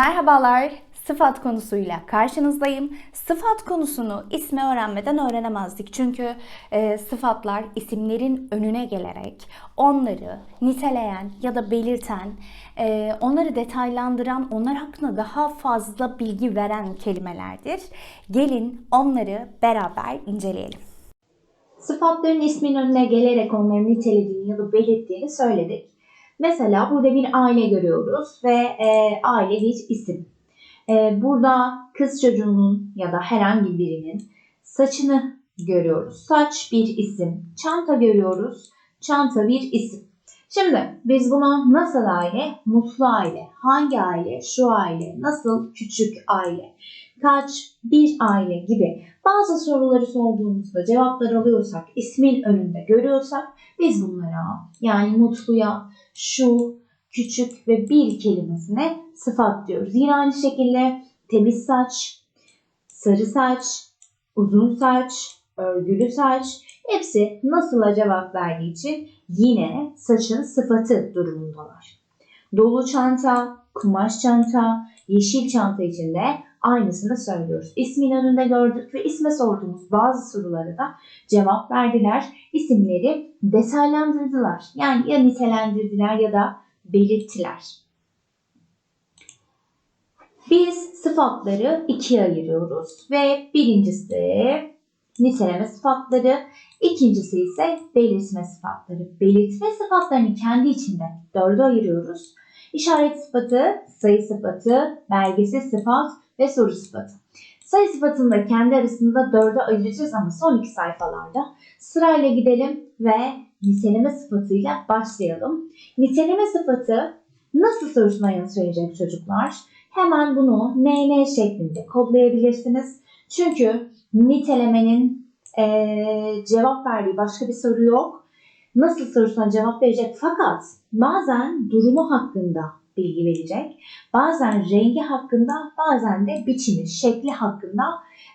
Merhabalar, sıfat konusuyla karşınızdayım. Sıfat konusunu ismi öğrenmeden öğrenemezdik. Çünkü e, sıfatlar isimlerin önüne gelerek onları niteleyen ya da belirten, e, onları detaylandıran, onlar hakkında daha fazla bilgi veren kelimelerdir. Gelin onları beraber inceleyelim. Sıfatların ismin önüne gelerek onları nitelediğini ya da belirttiğini söyledik. Mesela burada bir aile görüyoruz ve e, aile bir isim. E, burada kız çocuğunun ya da herhangi birinin saçını görüyoruz. Saç bir isim. Çanta görüyoruz. Çanta bir isim. Şimdi biz buna nasıl aile? Mutlu aile. Hangi aile? Şu aile. Nasıl? Küçük aile. Kaç? Bir aile gibi bazı soruları sorduğumuzda cevaplar alıyorsak, ismin önünde görüyorsak biz bunlara yani mutluya şu, küçük ve bir kelimesine sıfat diyoruz. Yine aynı şekilde temiz saç, sarı saç, uzun saç, örgülü saç hepsi nasıla cevap verdiği için yine saçın sıfatı durumundalar. Dolu çanta, kumaş çanta, yeşil çanta için de aynısını söylüyoruz. İsmin önünde gördük ve isme sorduğumuz bazı sorulara da cevap verdiler. İsimleri detaylandırdılar. Yani ya nitelendirdiler ya da belirttiler. Biz sıfatları ikiye ayırıyoruz ve birincisi niteleme sıfatları, ikincisi ise belirtme sıfatları. Belirtme sıfatlarını kendi içinde dörde ayırıyoruz. İşaret sıfatı, sayı sıfatı, belgesi sıfat ve soru sıfatı. Sayı sıfatını da kendi arasında dörde ayıracağız ama son iki sayfalarda sırayla gidelim ve niteleme sıfatıyla başlayalım. Niteleme sıfatı nasıl sorusuna yanıt verecek çocuklar? Hemen bunu NN şeklinde kodlayabilirsiniz. Çünkü nitelemenin eee, cevap verdiği başka bir soru yok. Nasıl sorusuna cevap verecek fakat bazen durumu hakkında bilgi verecek. Bazen rengi hakkında, bazen de biçimi, şekli hakkında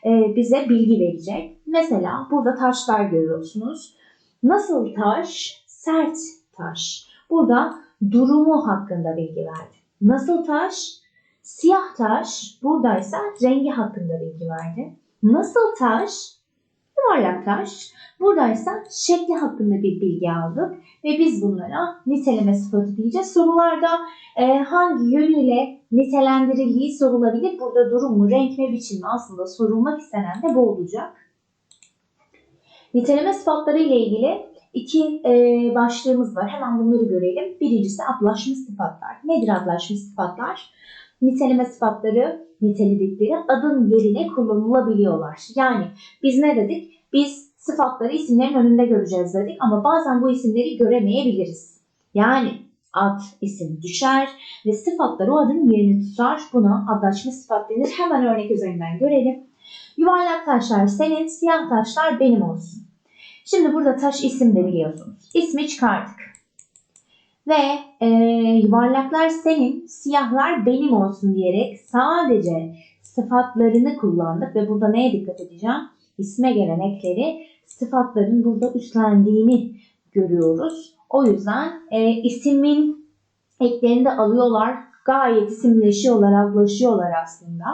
e, bize bilgi verecek. Mesela burada taşlar görüyorsunuz. Nasıl taş? Sert taş. Burada durumu hakkında bilgi verdi. Nasıl taş? Siyah taş. Buradaysa rengi hakkında bilgi verdi. Nasıl taş? Yuvarlak taş. Buradaysa şekli hakkında bir bilgi aldık ve biz bunlara niteleme sıfatı diyeceğiz. Sorularda e, hangi yönüyle nitelendirildiği sorulabilir. Burada durum mu, renk mi, biçim mi aslında sorulmak istenen de bu olacak. Niteleme sıfatları ile ilgili iki e, başlığımız var. Hemen bunları görelim. Birincisi adlaşmış sıfatlar. Nedir adlaşmış sıfatlar? Niteleme sıfatları niteledikleri adın yerine kullanılabiliyorlar. Yani biz ne dedik? Biz sıfatları isimlerin önünde göreceğiz dedik ama bazen bu isimleri göremeyebiliriz. Yani ad isim düşer ve sıfatlar o adın yerini tutar. Buna adlaşma sıfat denir. Hemen örnek üzerinden görelim. Yuvarlak taşlar senin, siyah taşlar benim olsun. Şimdi burada taş isim de biliyorsunuz. İsmi çıkardık. Ve e, yuvarlaklar senin, siyahlar benim olsun diyerek sadece sıfatlarını kullandık ve burada neye dikkat edeceğim? İsme gelen ekleri sıfatların burada üstlendiğini görüyoruz. O yüzden e, isimin eklerini de alıyorlar. Gayet isimleşiyorlar, adlaşıyorlar aslında.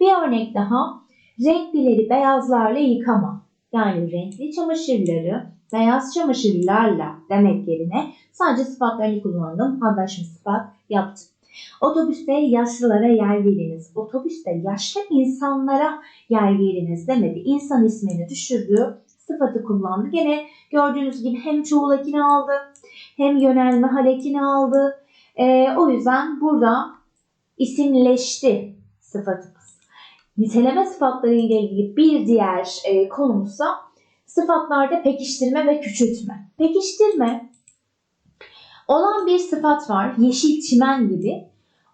Bir örnek daha. Renklileri beyazlarla yıkama. Yani renkli çamaşırları beyaz çamaşırlarla demek yerine sadece sıfatlarını kullandım. Adlaşma sıfat yaptım. Otobüste yaşlılara yer veriniz. Otobüste yaşlı insanlara yer veriniz demedi. İnsan ismini düşürdü. Sıfatı kullandı. Gene gördüğünüz gibi hem çoğul ekini aldı hem yönelme hal ekini aldı. Ee, o yüzden burada isimleşti sıfatımız. Niteleme sıfatları ile ilgili bir diğer e, konumuzsa sıfatlarda pekiştirme ve küçültme. Pekiştirme olan bir sıfat var. Yeşil çimen gibi.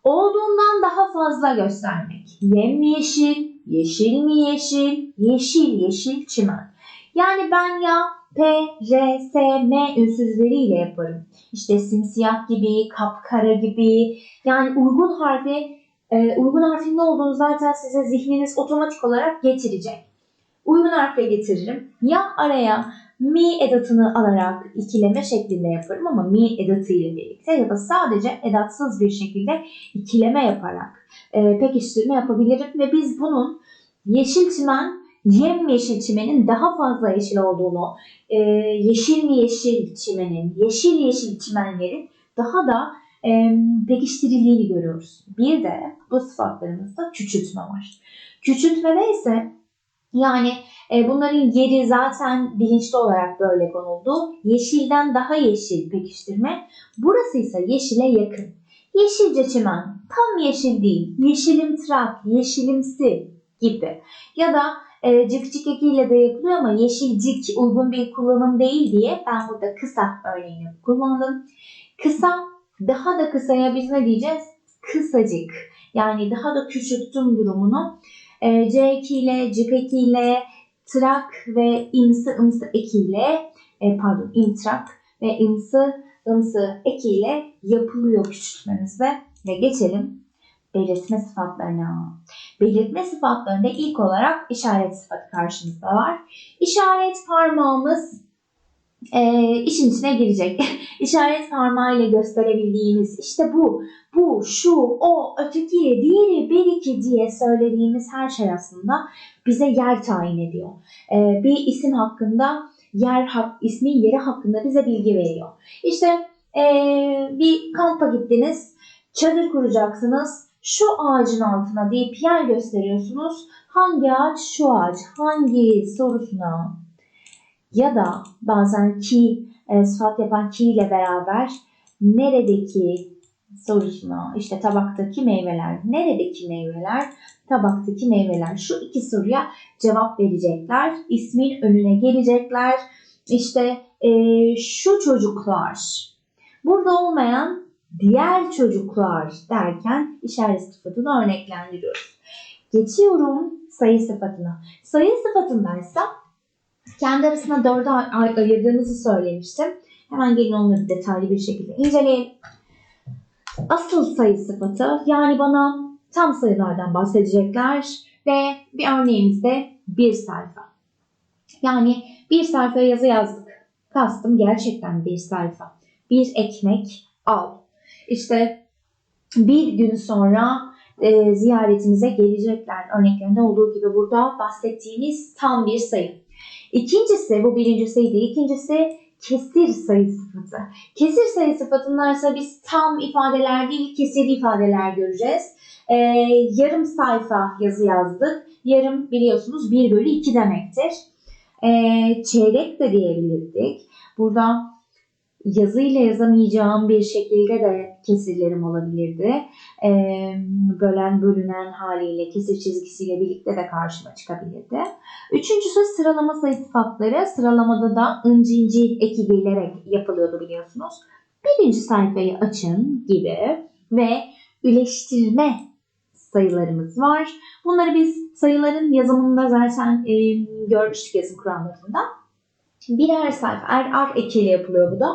Olduğundan daha fazla göstermek. Yemyeşil, yeşil mi yeşil, yeşil yeşil çimen. Yani ben ya P, R, S, M ünsüzleriyle yaparım. İşte simsiyah gibi, kapkara gibi. Yani uygun harfi, e, uygun harfin ne olduğunu zaten size zihniniz otomatik olarak getirecek. Uygun harfle getiririm. Ya araya mi edatını alarak ikileme şeklinde yaparım ama mi edatı ile birlikte ya da sadece edatsız bir şekilde ikileme yaparak e, pekiştirme yapabilirim ve biz bunun yeşil çimen yem yeşil çimenin daha fazla yeşil olduğunu, e, yeşil mi yeşil çimenin, yeşil yeşil çimenlerin daha da e, pekiştirildiğini görüyoruz. Bir de bu sıfatlarımızda küçültme var. Küçültmede ise yani e, bunların yeri zaten bilinçli olarak böyle konuldu. Yeşilden daha yeşil pekiştirme. Burası ise yeşile yakın. Yeşilce çimen tam yeşil değil. Yeşilimtırak, yeşilimsi gibi. Ya da e, cık cık ekiyle de yapılıyor ama yeşilcik uygun bir kullanım değil diye ben burada kısa örneğini kullandım. Kısa, daha da kısaya biz ne diyeceğiz? Kısacık. Yani daha da küçülttüm durumunu. E, C2 ile, cık ekiyle, trak ve imsi ımsı ekiyle, e, pardon imtrak ve imsi ımsı ekiyle yapılıyor küçültmemizde. Ve geçelim belirtme sıfatlarına. Belirtme sıfatlarında ilk olarak işaret sıfatı karşımızda var. İşaret parmağımız e, işin içine girecek. İşaret parmağıyla gösterebildiğimiz işte bu, bu, şu, o, öteki, diğeri, bir iki diye söylediğimiz her şey aslında bize yer tayin ediyor. E, bir isim hakkında yer hak, ismin yeri hakkında bize bilgi veriyor. İşte e, bir kampa gittiniz, çadır kuracaksınız şu ağacın altına deyip yer gösteriyorsunuz. Hangi ağaç şu ağaç, hangi sorusuna ya da bazen ki e, sıfat yapan ki ile beraber neredeki sorusuna işte tabaktaki meyveler, neredeki meyveler, tabaktaki meyveler şu iki soruya cevap verecekler. İsmin önüne gelecekler. İşte e, şu çocuklar. Burada olmayan diğer çocuklar derken işaret sıfatını örneklendiriyoruz. Geçiyorum sayı sıfatına. Sayı sıfatındaysa kendi arasında dörde ay- ayırdığımızı söylemiştim. Hemen gelin onları detaylı bir şekilde inceleyelim. Asıl sayı sıfatı yani bana tam sayılardan bahsedecekler ve bir örneğimizde bir sayfa. Yani bir sayfaya yazı yazdık. Kastım gerçekten bir sayfa. Bir ekmek al. İşte bir gün sonra e, ziyaretimize gelecekler. Örneklerinde olduğu gibi burada bahsettiğimiz tam bir sayı. İkincisi, bu birincisiydi. İkincisi kesir sayı sıfatı. Kesir sayı sıfatında ise biz tam ifadeler değil, kesirli ifadeler göreceğiz. E, yarım sayfa yazı yazdık. Yarım biliyorsunuz 1 bölü 2 demektir. E, çeyrek de diyebilirdik. Burada yazıyla yazamayacağım bir şekilde de kesirlerim olabilirdi. Ee, bölen bölünen haliyle kesir çizgisiyle birlikte de karşıma çıkabilirdi. Üçüncüsü sıralama sayı sıfatları. Sıralamada da incinci eki gelerek yapılıyordu biliyorsunuz. Birinci sayfayı açın gibi ve üleştirme sayılarımız var. Bunları biz sayıların yazımında zaten e, görmüştük yazım kurallarında. Birer sayfa, er ar ekiyle yapılıyor bu da.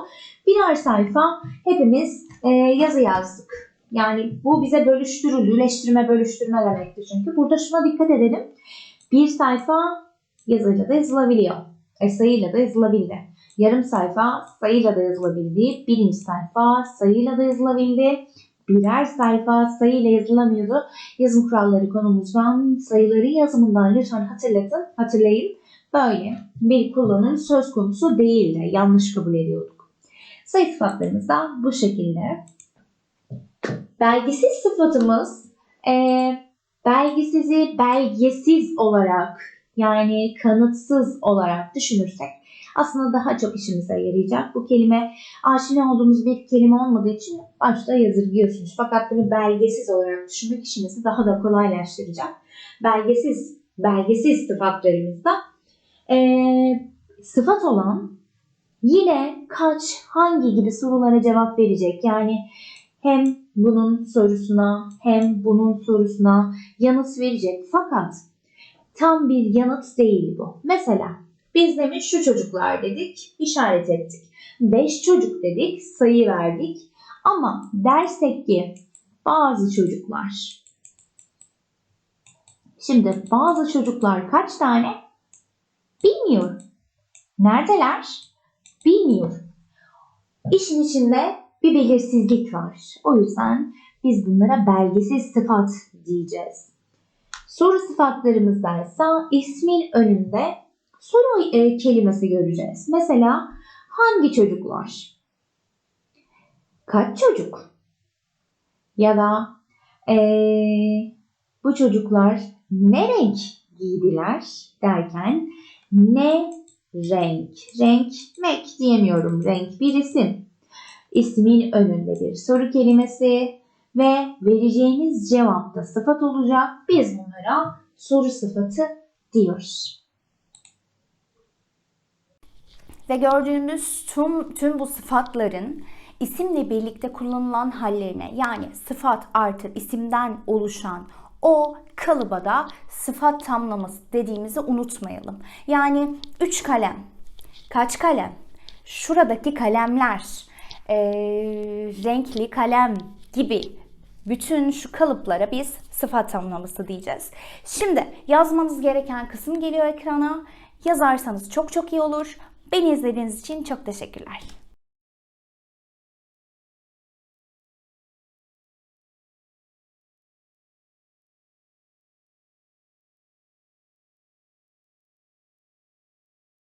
Birer sayfa hepimiz e, yazı yazdık. Yani bu bize bölüştürüldü, üleştirme, bölüştürme demekti çünkü. Burada şuna dikkat edelim. Bir sayfa yazıyla da yazılabiliyor. E, sayıyla da yazılabildi. Yarım sayfa sayıyla da yazılabildi. Birinci sayfa sayıyla da yazılabildi. Birer sayfa sayıyla yazılamıyordu. Yazım kuralları konumuzdan sayıları yazımından lütfen hatırlatın, hatırlayın. Böyle bir kullanım söz konusu değildi. Yanlış kabul ediyorduk. Sayı sıfatlarımız bu şekilde. Belgesiz sıfatımız e, belgesizi belgesiz olarak yani kanıtsız olarak düşünürsek aslında daha çok işimize yarayacak. Bu kelime aşina olduğumuz bir kelime olmadığı için başta yazılıyorsunuz. Fakat bunu belgesiz olarak düşünmek işimizi daha da kolaylaştıracak. Belgesiz, belgesiz sıfatlarımızda e, sıfat olan yine kaç, hangi gibi sorulara cevap verecek. Yani hem bunun sorusuna hem bunun sorusuna yanıt verecek. Fakat tam bir yanıt değil bu. Mesela biz demiş şu çocuklar dedik, işaret ettik. 5 çocuk dedik, sayı verdik. Ama dersek ki bazı çocuklar. Şimdi bazı çocuklar kaç tane? Bilmiyorum. Neredeler? Bilmiyorum. İşin içinde bir belirsizlik var. O yüzden biz bunlara belgesiz sıfat diyeceğiz. Soru sıfatlarımızda ise ismin önünde soru e, kelimesi göreceğiz. Mesela hangi çocuklar? Kaç çocuk? Ya da eee, bu çocuklar ne renk giydiler derken ne renk? Renk, mek diyemiyorum. Renk bir isim. İsmin önünde bir soru kelimesi ve vereceğiniz cevapta sıfat olacak. Biz bunlara soru sıfatı diyoruz. Ve gördüğümüz tüm, tüm bu sıfatların isimle birlikte kullanılan hallerine yani sıfat artı isimden oluşan o kalıba da sıfat tamlaması dediğimizi unutmayalım. Yani üç kalem, kaç kalem, şuradaki kalemler, eee, renkli kalem gibi bütün şu kalıplara biz sıfat tamlaması diyeceğiz. Şimdi yazmanız gereken kısım geliyor ekrana. Yazarsanız çok çok iyi olur. Beni izlediğiniz için çok teşekkürler.